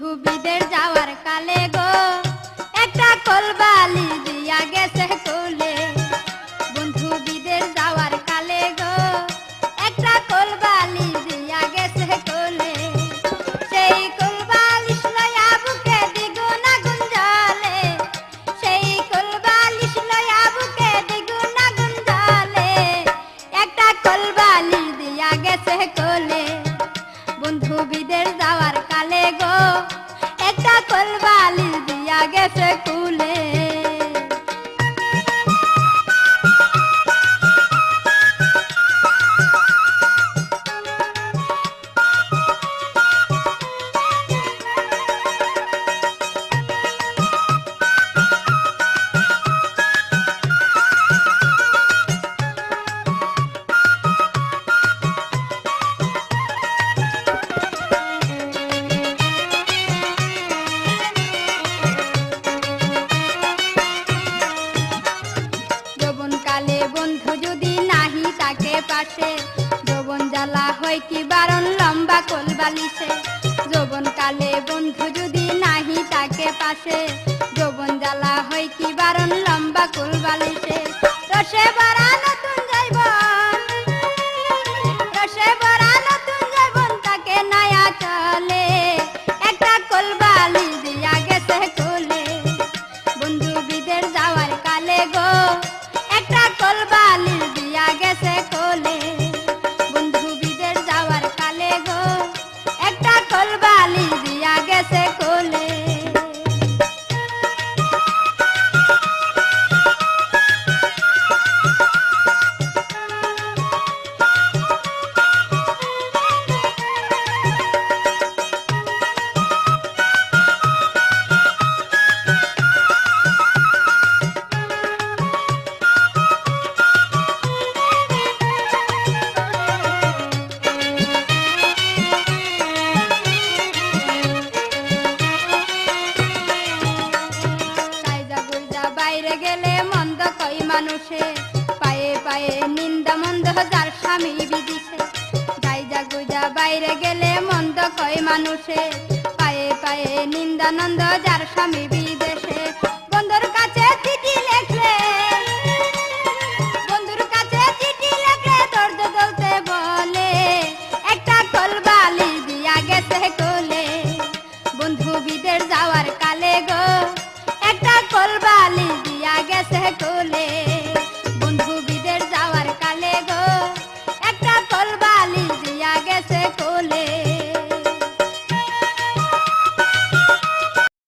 বন্ধু যাওয়ার কালে গো একটা কলবালি থাকে পাশে, যৌবন জ্বালা হয় কি বারণ, লম্বা কোল বালিশে। যৌবন কালে বন্ধু যদি নাহি তাকে পাশে, যৌবন জ্বালা হয় কি বারণ, লম্বা কোল বালিশে। রসে ভরা মানুষে, পায়ে পায়ে নিন্দা মন্দ যার স্বামী বিদিছে গুইজা বাইরে গেলে মন্দ কই মানুষে, পায়ে পায়ে যার স্বামী বিদেশে। বন্ধুর কাছে চিঠি লেখলে, বন্ধুর কাছে চিঠি লেখলে দর্দ দলতে বলে, একটা কলবালি দিয়া গেছে কোলে। বন্ধু বিদের যাওয়ার কালে গো, একটা কলবালি দিয়া গেছে কোলে।